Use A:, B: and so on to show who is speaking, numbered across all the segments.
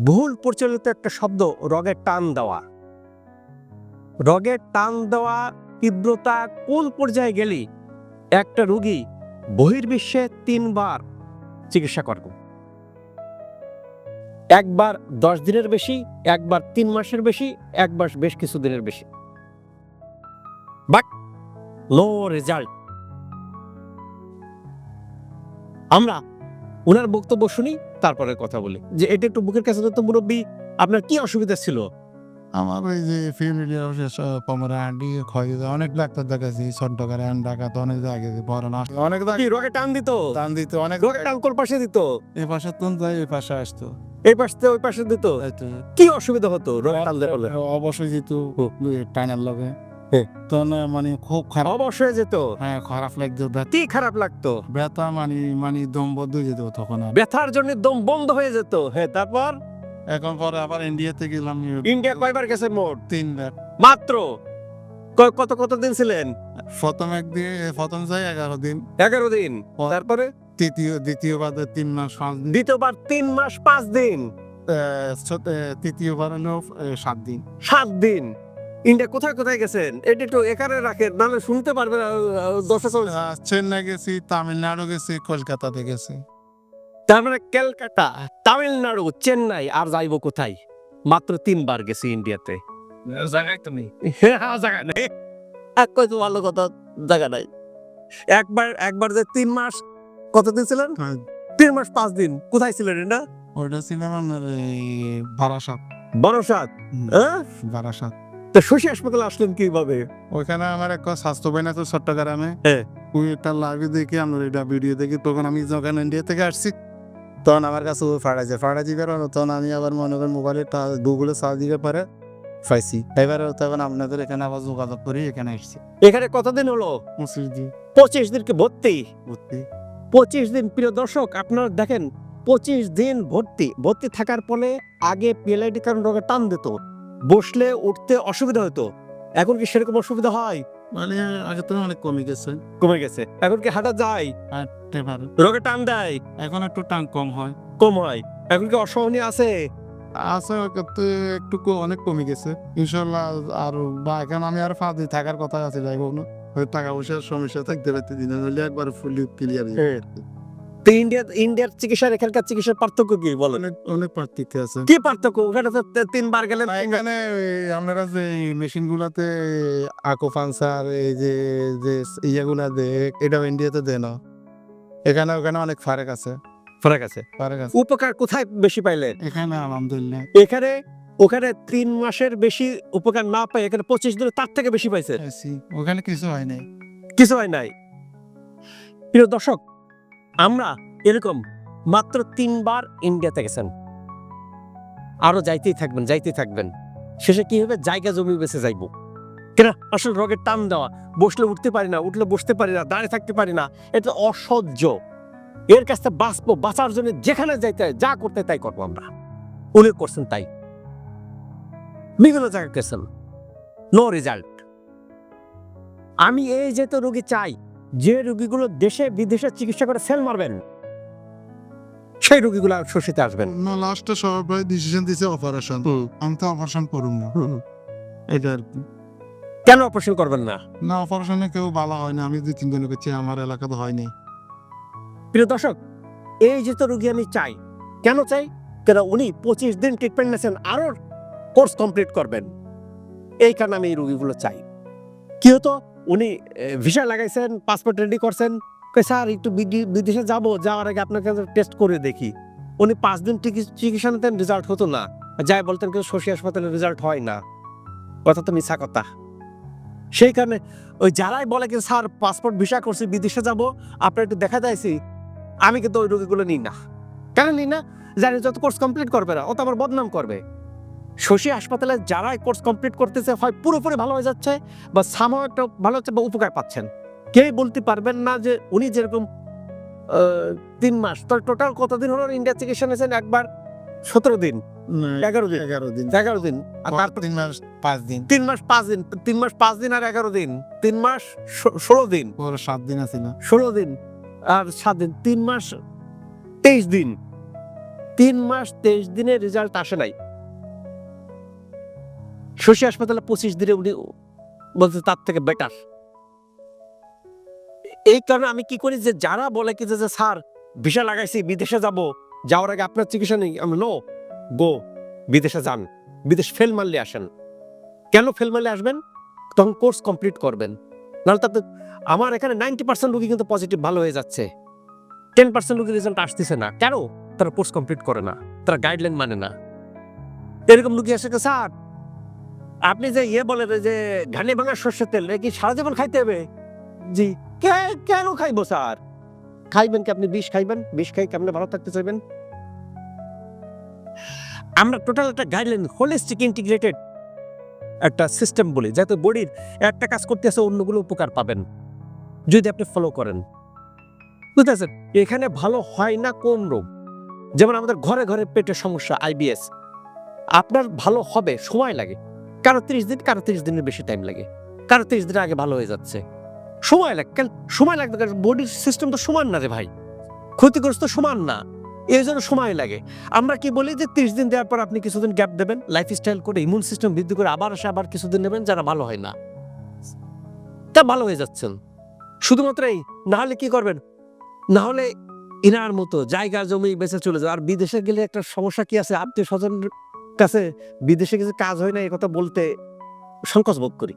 A: বহুল প্রচলিত একটা শব্দ, রগের টান দেওয়া। রগের টান দেওয়া, তীব্রতা কোন পর্যায়ে গেলে? একটা রুগী বহির্বিশ্বে তিনবার চিকিৎসা করব। একবার দশ দিনের বেশি, একবার তিন মাসের বেশি, একবার বেশ কিছু দিনের বেশি। বাট নো রেজাল্ট আমরা ওনার বক্তব্য শুনি তারপরে কথা বলি। যে এটা একটু বুকের কাছে তো মুরব্বী আপনার কি অসুবিধা ছিল?
B: আমার ওই যে ফ্যামিলি কোমরে হাঁটি ক্ষয় যায়। অনেক ডাক্তার দেখাচ্ছি ছোট করে ডাকাত অনেক জায়গায় বড় না। অনেক
A: কি রোগে টান দিত?
B: দান দিতে অনেক
A: রোগে টান কোন পাশে দিত?
B: এই পাশে তুন যায় ওই পাশে আসতো।
A: এই পাশ থেকে ওই পাশে দিত? কি অসুবিধা হতো রোগে টান দিলে?
B: অবশ্যই যেহেতু টাইনার লগে।
A: হ্যাঁ।
B: তখন মানে খুব খারাপ
A: অবশ্যই যেত?
B: হ্যাঁ খারাপ লাগতো
A: কি খারাপ লাগতো?
B: ব্যথা মানে মানে দম বদ্ধ হয়ে যেত তখন
A: ব্যথার জন্য দম বন্ধ হয়ে যেত? হ্যাঁ তারপর?
B: এখন পরে আবার ইন্ডিয়াতে গেলাম।
A: ইন্ডিয়া কয়বার গেছে মোট?
B: তিনবার।
A: মাত্র? কত কত দিন ছিলেন?
B: প্রথম একদিন প্রথম যাই এগারো দিন।
A: এগারো দিন। তারপরে?
B: তৃতীয় দ্বিতীয়বার তিন মাস পাঁচ দিন।
A: দ্বিতীয়বার তিন মাস পাঁচ দিন।
B: তৃতীয়বার হলো সাত দিন।
A: সাত দিন। ইন্ডিয়া কোথায় কোথায় গেছেন? এটা একটু এখানে রাখেন নাহলে শুনতে পারবে না দশটা চলে
B: চেন্নাই গেছি তামিলনাড়ু গেছি কলকাতাতে গেছি।
A: তার মানে ক্যালকাটা তামিলনাড়ু চেন্নাই আর যাইবো কোথায়? মাত্র তিনবার গেছি ইন্ডিয়াতে। জায়গায় তুমি? হ্যাঁ জায়গা নেই। এক কত ভালো কথা জায়গা নাই। একবার একবার যে তিন মাস কতদিন ছিলেন?
B: হ্যাঁ।
A: তিন মাস পাঁচ দিন। কোথায় ছিলেন এটা?
B: ওটা ছিলাম আপনার এই বারাসাত।
A: হ্যাঁ?
B: বারাসাত।
A: তো শশী হাসপাতালে আসলেন কীভাবে?
B: ওইখানে আমার এক স্বাস্থ্য বই আছে চট্টগ্রামে।
A: হ্যাঁ।
B: ওই একটা লাইভে দেখি আমরা এটা ভিডিও দেখি তখন আমি যখন ইন্ডিয়া থেকে আসছি তখন আমার কাছে ওই ফাড়াইছে। ফাড়াইছি বেরোনো তখন আমি আবার মনে করেন মোবাইলে গুগলে সার্চ দিতে পারে পাইছি। এবারে তখন আপনাদের এখানে আবার যোগাযোগ করি এখানে এসছি
A: এখানে কতদিন হলো?
B: মুসিদি
A: পঁচিশ দিনকে ভর্তি?
B: ভর্তি।
A: পঁচিশ দিন প্রিয় দর্শক আপনারা দেখেন পঁচিশ দিন ভর্তি। ভর্তি থাকার ফলে আগে পিএলআইডি কারণ রোগে টান দিত। বসলে উঠতে অসুবিধা হতো। এখন কি সেরকম অসুবিধা হয়?
B: মানে আগে তো অনেক কমে গেছে।
A: কমে গেছে। এখন কি হাঁটা যায়?
B: হাঁটতে পারে
A: রোগে টান দেয়?
B: এখন একটু টান কম হয়।
A: কম হয়? এখন কি অসহনীয় আছে?
B: আছে একটু অনেক কমে গেছে। ইনশাল্লাহ আর বা এখন আমি আর পাঁচ থাকার কথা আছে যাই হোক না। হয়তো টাকা পয়সার সমস্যা থাকতে পারতে দিন হলে একবার ফুলি ক্লিয়ার
A: তো ইন্ডিয়া ইন্ডিয়ার চিকিৎসার এখানকার চিকিৎসার পার্থক্য কি বলেন?
B: অনেক পার্থক্য আছে।
A: কি পার্থক্য? ওখানে তো তিনবার গেলেন
B: এখানে ওই আপনারা যে মেশিন গুলাতে আকোফানসার এই যে যে ইয়েগুলা দে এটাও ইন্ডিয়াতে এখানে ওখানে অনেক ফারাক আছে।
A: ফারাক আছে?
B: ফারাক আছে।
A: উপকার কোথায় বেশি পাইলেন
B: এখানে আলহামদুলিল্লাহ।
A: এখানে ওখানে তিন মাসের বেশি উপকার না পাই এখানে পঁচিশ দিনে তার থেকে বেশি পাইছে?
B: ওখানে কিছু হয় নাই।
A: কিছু হয় নাই। প্রিয় দর্শক আমরা এরকম মাত্র তিনবার ইন্ডিয়াতে গেছেন। আরও যাইতেই থাকবেন যাইতেই থাকবেন। শেষে কি হবে? জায়গা জমি বেঁচে যাইব। কেনা? আসলে রোগের টান দেওয়া। বসলে উঠতে পারি না, উঠলে বসতে পারি না, দাঁড়িয়ে থাকতে পারি না। এটা অসহ্য। এর কাছ থেকে বাঁচবো, বাঁচার জন্য যেখানে যাইতে যা করতে তাই করব আমরা। উনি করছেন তাই। বিভিন্ন জায়গায় গেছেন নো রেজাল্ট আমি এই যে তো রোগী চাই যে রোগীগুলো দেশে বিদেশে চিকিৎসা করে সেল মারবেন সেই রোগীগুলো শোষিতে আসবেন
B: না। লাস্টে সবাই ডিসিশন দিছে অপারেশন আমি তো অপারেশন করুম না। এটা আর কি।
A: কেন অপারেশন করবেন না?
B: না অপারেশনে কেউ ভালো হয় না। আমি দুই তিনজন করছি আমার এলাকাতে হয়নি।
A: প্রিয় দর্শক এই যে তো রোগী আমি চাই কেন চাই? কেন উনি পঁচিশ দিন ট্রিটমেন্ট নিয়েছেন আরও কোর্স কমপ্লিট করবেন। এই কারণে আমি এই রোগীগুলো চাই। কি হতো? উনি ভিসা লাগাইছেন পাসপোর্ট রেডি করছেন। স্যার, একটু বিদি- বিদেশে যাব, যাওয়ার আগে আপনাকে টেস্ট করে দেখি। উনি পাঁচ দিন চিকি- চিকিৎসা নিতেন রেজাল্ট হতো না। যাই বলতেন, কিন্তু শশী হাসপাতালে রেজাল্ট হয় না। কথা তো মিছা কথা। সেই কারণে ওই যারাই বলে কি, স্যার পাসপোর্ট ভিসা করছি, বিদেশে যাব, আপনার একটু দেখা যাইছি আমি কিন্তু ওই রোগীগুলো নিই না। কেন নিই না? জানি যত কোর্স কমপ্লিট করবে না, ও তো আমার বদনাম করবে। শশী হাসপাতালে যারা কোর্স কমপ্লিট করতেছে হয় পুরোপুরি ভালো হয়ে যাচ্ছে বা সামাও একটা ভালো হচ্ছে বা উপকার পাচ্ছেন। কেউ বলতে পারবেন না যে উনি যেরকম তিন মাস তো টোটাল কতদিন হলো ইন্ডিয়া চিকিৎসা নিয়েছেন একবার সতেরো দিন। এগারো দিন।
B: এগারো দিন।
A: এগারো দিন। আর তারপর
B: তিন মাস? পাঁচ দিন।
A: তিন মাস পাঁচ দিন। তিন মাস পাঁচ দিন আর এগারো দিন। তিন মাস ষোলো দিন।
B: সাত দিন আছিল
A: ষোলো দিন আর সাত দিন। তিন মাস তেইশ দিন। তিন মাস তেইশ দিনের রেজাল্ট আসে নাই। শশী হাসপাতালে পঁচিশ দিনে উনি বলতে তার থেকে বেটার এই কারণে আমি কি করি যে, যারা বলে কি যে স্যার, ভিসা লাগাইছি, বিদেশে যাব, যাওয়ার আগে আপনার চিকিৎসা নেই। আমি নো গো বিদেশে যান। বিদেশ ফেল মারলে আসেন। কেন ফেল মারলে আসবেন? তখন কোর্স কমপ্লিট করবেন। নাহলে তাতে আমার এখানে নাইনটি পার্সেন্ট রুগী কিন্তু পজিটিভ ভালো হয়ে যাচ্ছে। টেন পার্সেন্ট রুগী রেজাল্ট আসতেছে না। কেন? তারা কোর্স কমপ্লিট করে না। তারা গাইডলাইন মানে না। এরকম রুগী আসে স্যার আপনি যে ইয়ে বলেন যে ঘানি ভাঙা সর্ষের তেল কি সারা জীবন খাইতে হবে? জি। কেন খাইবো স্যার? খাইবেন কি আপনি? বিষ খাইবেন? বিষ খাই কেমনে ভালো থাকতে চাইবেন? আমরা টোটাল একটা গাইডলাইন হোলিস্টিক ইন্টিগ্রেটেড একটা সিস্টেম বলি যাতে বডির একটা কাজ করতে আসে অন্যগুলো উপকার পাবেন। যদি আপনি ফলো করেন। বুঝতেছেন? এখানে ভালো হয় না কোন রোগ। যেমন আমাদের ঘরে ঘরে পেটের সমস্যা আইবিএস আপনার ভালো হবে সময় লাগে। কারও তিরিশ দিন, কারও তিরিশ দিনের বেশি টাইম লাগে। কারও তিরিশ দিনের আগে ভালো হয়ে যাচ্ছে। সময় লাগে কেন? সময় লাগবে কারণ বডির সিস্টেম তো সমান না রে ভাই। ক্ষতিগ্রস্ত সমান না। এই জন্য সময় লাগে। আমরা কি বলি যে তিরিশ দিন দেওয়ার পর আপনি কিছুদিন গ্যাপ দেবেন লাইফ স্টাইল করে ইমিউন সিস্টেম বৃদ্ধি করে আবার আসে আবার কিছুদিন নেবেন যারা ভালো হয় না। তা ভালো হয়ে যাচ্ছেন। শুধুমাত্র এই, না হলে কি করবেন? না হলে ইনার মতো, জায়গা জমি বেঁচে চলে যাবে আর বিদেশে গেলে একটা সমস্যা কি আছে? আত্মীয় স্বজনের কাছে বিদেশে কিছু কাজ হয় না কথা বলতে সংকোচ বোধ করি।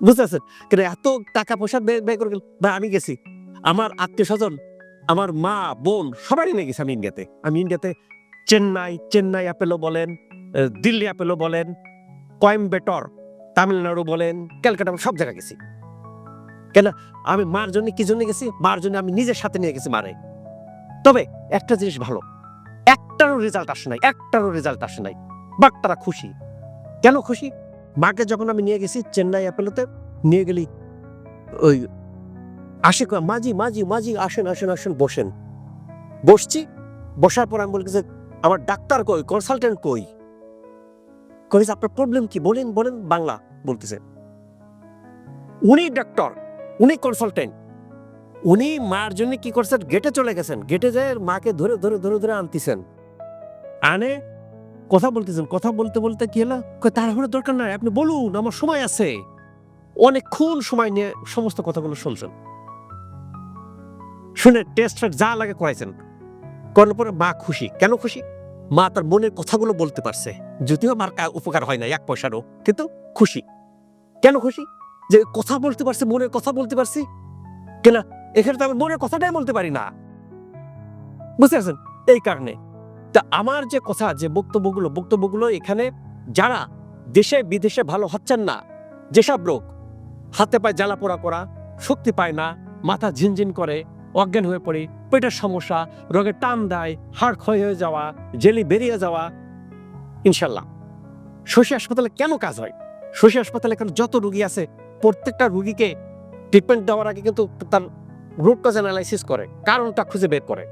A: বুঝতেছেন কিন্তু এত টাকা পয়সা ব্যয় করে বা আমি গেছি। আমার আত্মীয় স্বজন, আমার মা, বোন সবাই নিয়ে গেছি আমি ইন্ডিয়াতে। আমি ইন্ডিয়াতে চেন্নাই চেন্নাই অ্যাপেলো বলেন দিল্লি অ্যাপেলো বলেন, কয়েম্বেটর, তামিলনাড়ু বলেন, ক্যালকাটা সব জায়গায় গেছি। কেন? আমি মার জন্য কি জন্য গেছি? মার জন্য আমি নিজের সাথে নিয়ে গেছি মারে। তবে একটা জিনিস ভালো একটারও রেজাল্ট আসে নাই, একটারও রেজাল্ট আসে নাই। বাট তারা খুশি। কেন খুশি? মাকে যখন আমি নিয়ে গেছি চেন্নাই অ্যাপেলোতে, নিয়ে গেলি ওই আসে মাঝি মাঝি মাঝি, আসেন আসেন আসেন, বসেন। বসছি, বসার পর আমি বলি যে, আমার ডাক্তার কই? কনসালটেন্ট কই? কই আপনার প্রবলেম কি? বলেন বলেন, বাংলা, বলতেছে। উনি ডাক্তার উনি কনসালটেন্ট উনি মার জন্য কি করছেন? গেটে চলে গেছেন। গেটে যায় মাকে ধরে ধরে ধরে ধরে আনতেছেন। আনে? কথা বলতেছেন, কথা বলতে বলতে কি হলো? তাড়াহুড়ো দরকার নাই, আপনি বলুন, আমার সময় আছে। অনেকক্ষণ সময় নিয়ে সমস্ত কথাগুলো শুনছেন। শুনে টেস্ট যা লাগে করাইছেন। করার পরে মা খুশি। কেন খুশি? মা তার মনের কথাগুলো বলতে পারছে। যদিও মার উপকার হয় না এক পয়সারও। কিন্তু খুশি। কেন খুশি? যে কথা বলতে পারছে, মনের কথা বলতে পারছি। কেন? এখানে তো আমি মনের কথাটাই বলতে পারি না। বুঝতে পারছেন? এই কারণে। তা আমার যে কথা, যে বক্তব্যগুলো বক্তব্যগুলো এখানে যারা দেশে বিদেশে ভালো হচ্ছেন না, যেসব রোগ, হাতে পায়ে জ্বালা পোড়া করা, শক্তি পায় না, মাথা ঝিনঝিন করে, অজ্ঞান হয়ে পড়ে, পেটের সমস্যা রোগের টান দেয়, হাড় ক্ষয় হয়ে যাওয়া, জেলি বেরিয়ে যাওয়া, ইনশাল্লাহ। শশী হাসপাতালে কেন কাজ হয়? শশী হাসপাতালে এখানে যত রুগী আছে, প্রত্যেকটা রুগীকে ট্রিটমেন্ট দেওয়ার আগে কিন্তু তার রুট কজ অ্যানালাইসিস করে, কারণটা খুঁজে বের করে।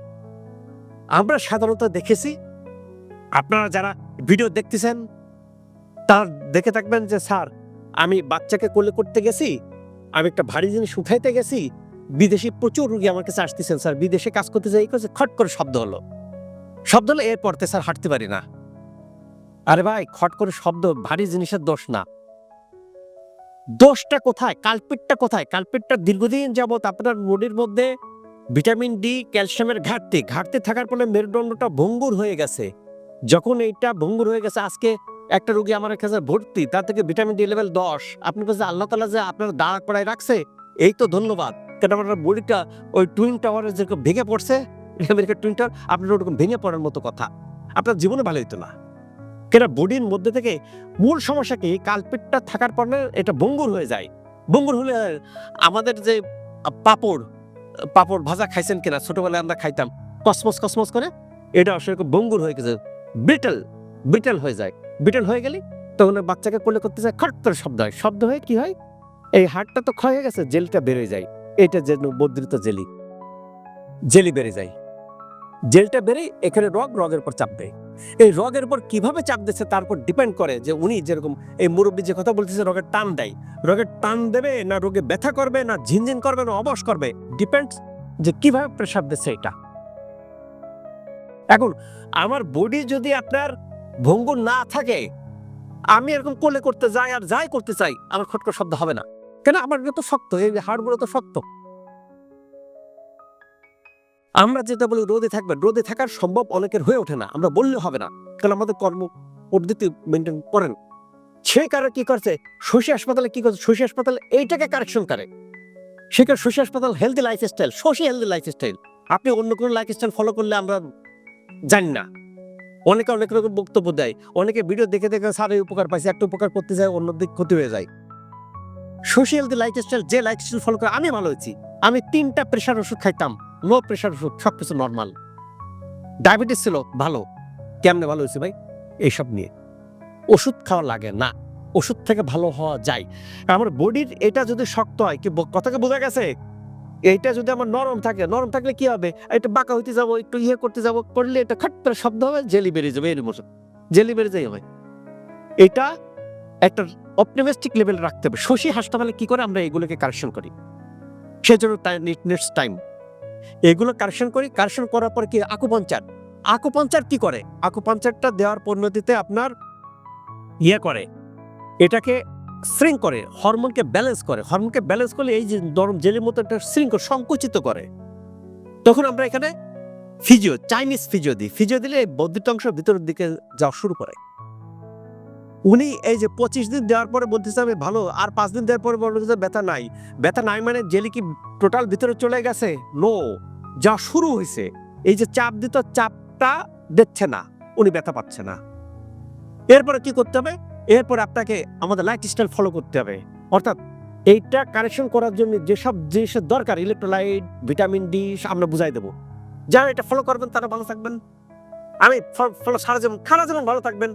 A: আমরা সাধারণত দেখেছি, আপনারা যারা ভিডিও দেখতেছেন, তার দেখে থাকবেন যে, স্যার, আমি বাচ্চাকে কোলে করতে গেছি, আমি একটা ভারী জিনিস উঠাইতে গেছি, বিদেশি প্রচুর রুগী আমার কাছে আসতেছেন, স্যার, বিদেশে কাজ করতে যাই করছে খট করে শব্দ হলো। শব্দ হলো, এরপরতে, স্যার, হাঁটতে পারি না। আরে ভাই, খট করে শব্দ, ভারী জিনিসের দোষ না। দোষটা কোথায়? কালপিটটা কোথায়? কালপিটটা দীর্ঘদিন যাবত আপনার বডির মধ্যে ভিটামিন ডি, ক্যালসিয়ামের ঘাটতি। ঘাটতি থাকার ফলে মেরুদণ্ডটা ভঙ্গুর হয়ে গেছে। যখন এইটা ভঙ্গুর হয়ে গেছে, আজকে একটা রোগী আমার কাছে ভর্তি, তার থেকে ভিটামিন ডি লেভেল দশ। আপনি কাছে আল্লাহ তালা যে আপনার দাঁড়া করায় রাখছে, এই তো ধন্যবাদ। কেন আমার বডিটা ওই টুইন টাওয়ারে যেরকম ভেঙে পড়ছে, আমেরিকার টুইন টাওয়ার আপনার ওরকম ভেঙে পড়ার মতো কথা। আপনার জীবনে ভালো হইতো না। কেন বডির মধ্যে থেকে মূল সমস্যা কি? কালপেটটা থাকার পরে এটা ভঙ্গুর হয়ে যায়। ভঙ্গুর হলে আমাদের যে পাপড় পাপড় ভাজা খাইছেন কিনা? ছোটবেলায় আমরা খাইতাম। কসমস কসমস করে এটা খুব ভঙ্গুর হয়ে গেছে। ব্রিটেল ব্রিটেল হয়ে যায়। ব্রিটেল হয়ে গেলে তখন বাচ্চাকে কোলে করতে যায়, খট করে শব্দ হয়। শব্দ হয়ে কি হয়? এই হাড়টা তো ক্ষয় হয়ে গেছে, জেলটা বেড়ে যায়। এটা যেন বদ্রিত জেলি। জেলি বেড়ে যায়। জেলটা বেড়ে এখানে রগ রগের উপর চাপ দেয়। এই রগের উপর কীভাবে চাপ দিচ্ছে তার উপর ডিপেন্ড করে যে উনি যেরকম এই মুরব্বী যে কথা বলতেছে, রগের টান দেয়। রগের টান দেবে না রোগে ব্যথা করবে, না ঝিনঝিন করবে, না অবশ করবে। ডিপেন্ডস যে কীভাবে প্রেশার দিচ্ছে এটা। এখন আমার বডি যদি আপনার ভঙ্গুর না থাকে, আমি এরকম কোলে করতে যাই আর যাই করতে চাই, আমার খটখট শব্দ হবে না। কেন? আমার তো শক্ত, এই হাড়গুলো তো শক্ত। আমরা যেটা বলি রোদে থাকবেন। রোদে থাকার সম্ভব অনেকের হয়ে ওঠে না। আমরা বললে হবে না। কারণ আমাদের কর্ম পদ্ধতি মেনটেন করেন। সে কারণে কি করছে? শশী হাসপাতালে কি করছে? শশী হাসপাতালে এইটাকে কারেকশন করে। সেখানে শশী হাসপাতাল healthy lifestyle Shashi healthy lifestyle আপনি অন্য কোনো লাইফস্টাইল ফলো করলে আমরা জানি না। অনেকে অনেক রকম বক্তব্য দেয়। অনেকে ভিডিও দেখে দেখে স্যার এই উপকার পাইছে, একটা উপকার করতে যায় অন্য দিক ক্ষতি হয়ে যায়। সোশ্যাল দি লাইফস্টাইল যে লাইফস্টাইল ফলো করে, আমি ভালো হয়েছি আমি তিনটা প্রেশার ওষুধ খাইতাম। লো প্রেশার ওষুধ সব কিছু নর্মাল ডায়াবেটিস ছিল ভালো। কেমনে ভালো হয়েছে ভাই? এইসব নিয়ে। ওষুধ খাওয়া লাগে না। ওষুধ থেকে ভালো হওয়া যায়। আমার বডির এটা যদি শক্ত হয়, কি কথাকে বোঝা গেছে? এইটা যদি আমার নরম থাকে, নরম থাকলে কি হবে? এটা বাঁকা হইতে যাব, একটু ইয়ে করতে যাব, করলে এটা খাট করে শব্দ হবে জেলি বেরিয়ে যাবে এর মতো জেলি বেরিয়ে যাই হবে এটা একটা অপটিমিস্টিক লেভেল রাখতে হবে। শশী হাসপাতালে কি করে আমরা এগুলোকে কারেকশন করি? সেজন্য নেক্সট টাইম এগুলো কারেকশন করি, কারেকশন করার পর কি আকুপাঞ্চার আকুপাঞ্চার কি করে? আকুপাঞ্চারটা দেওয়ার পরিণতিতে আপনার ইয়ে করে। এটাকে শ্রিঙ্ক করে হরমোনকে ব্যালেন্স করে। হরমোনকে ব্যালেন্স করলে এই যে নরম জেলের মতো একটা শৃঙ্খ সংকুচিত করে। তখন আমরা এখানে ফিজিও চাইনিজ ফিজিও দিই। ফিজিও দিলে অংশ ভিতরের দিকে যাওয়া শুরু করে। উনি এই যে পঁচিশ দিন দেওয়ার পরে বলতেছে আমি ভালো, আর পাঁচ দিন দেওয়ার পরে বলতেছে ব্যথা নাই। ব্যথা নাই মানে জেলি কি টোটাল ভিতরে চলে গেছে? নো যা শুরু হয়েছে। এই যে চাপ দিত, চাপটা দিচ্ছে না, উনি ব্যথা পাচ্ছে না। এরপরে কি করতে হবে? এরপর আপনাকে আমাদের লাইফ স্টাইল ফলো করতে হবে। অর্থাৎ এইটা কারেকশন করার জন্য যেসব জিনিসের দরকার ইলেকট্রোলাইট ভিটামিন ডি আমরা বুঝাই দেবো। যারা এটা ফলো করবেন, তারা ভালো থাকবেন। আমি ফলো সারা জীবন খারা জীবন ভালো থাকবেন।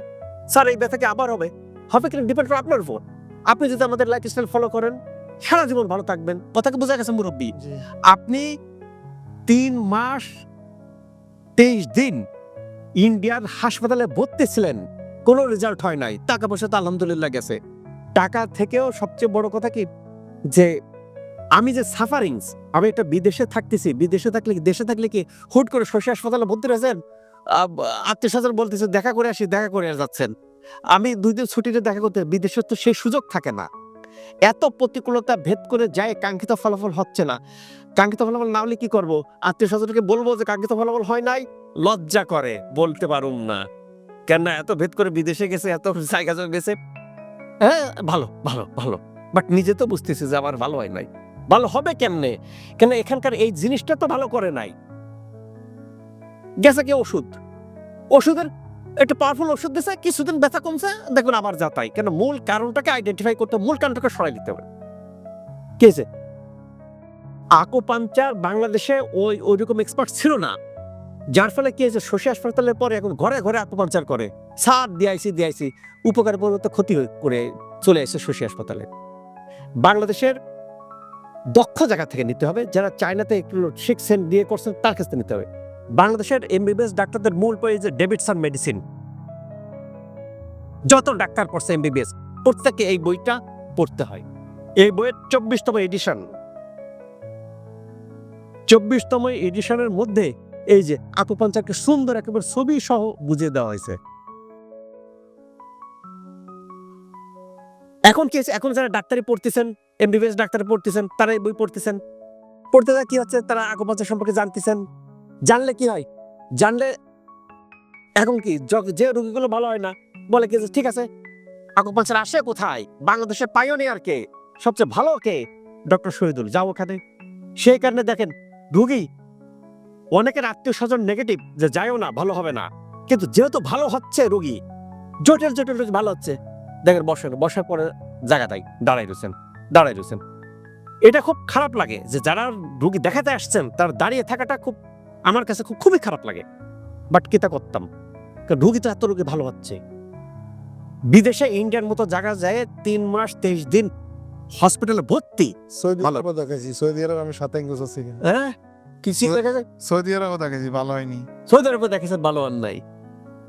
A: স্যার এই ব্যথাকে আবার হবে। হবে কিনা ডিপেন্ড করে আপনার উপর। আপনি যদি আমাদের লাইফ স্টাইল ফলো করেন সারা জীবন ভালো থাকবেন। কথাকে বোঝা গেছে মুরব্বী। আপনি তিন মাস তেইশ দিন ইন্ডিয়ার হাসপাতালে ভর্তি ছিলেন। কোনো রেজাল্ট হয় নাই। টাকা পয়সা তো আলহামদুলিল্লাহ গেছে। টাকা থেকেও সবচেয়ে বড় কথা কি? যে আমি যে সাফারিংস আমি একটা বিদেশে থাকতেছি। বিদেশে থাকলে কি দেশে থাকলে কি হুট করে শশী হাসপাতালে ভর্তি রয়েছেন আত্মীয় স্বজন বলতেছে, দেখা করে আসি, দেখা করে যাচ্ছেন। আমি দুই দিন ছুটিতে দেখা করতে, বিদেশে তো সেই সুযোগ থাকে না। এত প্রতিকূলতা ভেদ করে যায়, কাঙ্ক্ষিত ফলাফল হচ্ছে না। কাঙ্ক্ষিত ফলাফল না হলে কি করব? আত্মীয় স্বজনকে বলব যে, কাঙ্ক্ষিত ফলাফল হয় নাই? লজ্জা করে, বলতে পারুম না। কেন এত ভেদ করে বিদেশে গেছে, এত জায়গা জয় গেছে। হ্যাঁ ভালো ভালো ভালো। বাট নিজে তো বুঝতেছি যে, আমার ভালো হয় নাই। ভালো হবে কেমনে? কেন এখানকার এই জিনিসটা তো ভালো করে নাই। গেছে কি ওষুধ? ওষুধের একটা পাওয়ারফুল ওষুধ দিছে, কিছুদিন ব্যথা কমছে দেখুন আবার যা তাই। কেন? মূল কারণটাকে আইডেন্টিফাই করতে মূল কারণটাকে সরাই দিতে হবে। কি হয়েছে? আকোপাঞ্চার বাংলাদেশে ওই, ওইরকম এক্সপার্ট ছিল না। যার ফলে কি হয়েছে? শশী হাসপাতালের পরে এখন ঘরে ঘরে আত্মপাঞ্চার করে। সার দিয়াইছি দিয়াইছি উপকার পরিবর্তে ক্ষতি করে চলে এসে শশী হাসপাতালে। বাংলাদেশের দক্ষ জায়গা থেকে নিতে হবে, যারা চায়নাতে একটু শিখছেন দিয়ে করছেন, তার কাছ থেকে নিতে হবে। বাংলাদেশের এমবিবিএস ডাক্তারদের মূল বই যে ডেভিডসন মেডিসিন যত ডাক্তার পড়ছে এমবিবিএস প্রত্যেকে এই বইটা পড়তে হয়। এই বইয়ের চব্বিশতম এডিশন চব্বিশতম এডিশনের মধ্যে এই যে আকুপাঞ্চারকে সুন্দর একেবারে ছবি সহ বুঝিয়ে দেওয়া হয়েছে। এখন কি? এখন যারা ডাক্তারি পড়তেছেন এমবিবিএস ডাক্তারি পড়তেছেন, তারা এই বই পড়তেছেন। পড়তে কি হচ্ছে? তারা আকুপাঞ্চার সম্পর্কে জানতেছেন। জানলে কি হয়? জানলে এখন কি? যে রোগীগুলো ভালো হয় না, বলে কি ঠিক আছে, আকুপাঞ্চার আসে কোথায়? বাংলাদেশের পাইওনিয়ার কে? সবচেয়ে ভালো কে? ডক্টর শহীদুল, যাও ওখানে। সেই কারণে দেখেন, রুগী অনেকের আত্মীয় স্বজন নেগেটিভ যে যাইও না, ভালো হবে না। কিন্তু যেহেতু ভালো হচ্ছে রুগী, জটিল জটিল রোগী ভালো হচ্ছে। দেখেন, বসেন, বসার পরে জায়গাটাই দাঁড়াই রয়েছেন দাঁড়াই রয়েছেন। এটা খুব খারাপ লাগে যে, যারা রুগী দেখাতে আসছেন, তার দাঁড়িয়ে থাকাটা খুব আমার কাছে খুব খুবই খারাপ লাগে। বাট কিতা করতাম? রুগী তো এত রুগী ভালো হচ্ছে। বিদেশে ইন্ডিয়ার মতো জায়গা যায় তিন মাস তেইশ দিন হসপিটালে ভর্তি।
B: সৌদি
A: ভালো।
B: আরবও দেখাইছি। সৌদি আরব আমি সাত এক বছর ছিলাম।
A: হ্যাঁ? কিছু
B: সৌদি-
A: দেখা যায়
B: সৌদি আরবও দেখাইছি ভালো হয়নি।
A: সৌদি আরবে দেখেছেন ভালো আর নাই।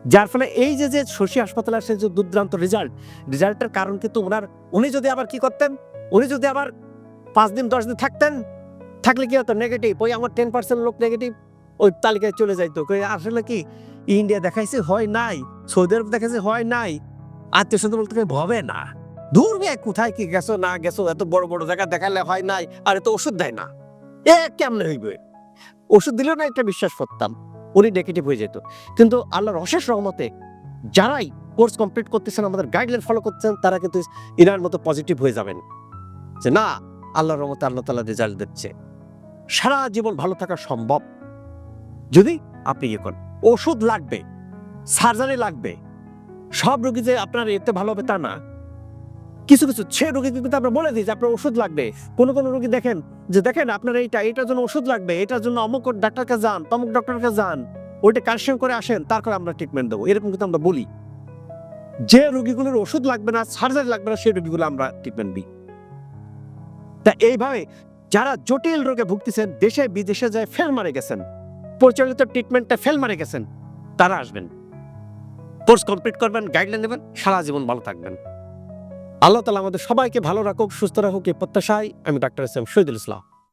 A: যার ফলে এই যে যে শশী হাসপাতালে আসে যে দুর্দান্ত রেজাল্ট রেজাল্টের কারণ কিন্তু ওনার উনি যদি আবার কি করতেন? উনি যদি আবার পাঁচ দিন দশ দিন থাকতেন থাকলে কি হতো? নেগেটিভ ওই আমার টেন পার্সেন্ট লোক নেগেটিভ ওই তালিকায় চলে যাইতো। আসলে কি ইন্ডিয়া দেখাইছে, হয় নাই? সৌদি আরব দেখাইছে, হয় নাই? আত্মীয় স্বজন বলতে ভবে না। গে কোথায় কি গেছো, না গেছো, এত বড় বড় জায়গা দেখালে হয় নাই, আর এত ওষুধ দেয় না। এ কেমনে হইবে? ওষুধ দিলেও না একটা বিশ্বাস করতাম, উনি নেগেটিভ হয়ে যেত। কিন্তু আল্লাহর অশেষ রহমতে যারাই কোর্স কমপ্লিট করতেছেন, আমাদের গাইডলাইন ফলো করছেন তারা কিন্তু ইনার মতো পজিটিভ হয়ে যাবেন। যে না, আল্লাহর রহমতে আল্লাহ তালা রেজাল্ট দিচ্ছে। সারা জীবন ভালো থাকা সম্ভব। যদি আপনি ইয়ে করেন, ওষুধ লাগবে সার্জারি লাগবে, সব রোগী যে আপনার এতে ভালো হবে তা না। কিছু কিছু সে রোগীকে কিন্তু আমরা বলে দিই যে আপনার ওষুধ লাগবে। কোনো কোনো রোগী দেখেন যে দেখেন আপনার এইটা, এটার জন্য ওষুধ লাগবে, এটার জন্য অমুক ডাক্তারকে যান, তমুক ডক্টরকে যান, ওইটা কালসিয়াম করে আসেন, তারপরে আমরা ট্রিটমেন্ট দেবো। এরকম কিন্তু আমরা বলি। যে রোগীগুলোর ওষুধ লাগবে না সার্জারি লাগবে না, সেই রোগীগুলো আমরা ট্রিটমেন্ট দিই। তা এইভাবে যারা জটিল রোগে ভুগতেছেন, দেশে বিদেশে যায় ফেল মারে গেছেন। পরিচালিত ট্রিটমেন্টটা ফেল মারে গেছেন, তারা আসবেন। কোর্স কমপ্লিট করবেন গাইডলাইন দেবেন সারা জীবন ভালো থাকবেন। আল্লাহ তালা আমাদের সবাইকে ভালো রাখুক, সুস্থ রাখুক, এই প্রত্যাশায় আমি doctor S M Shahidul Islam.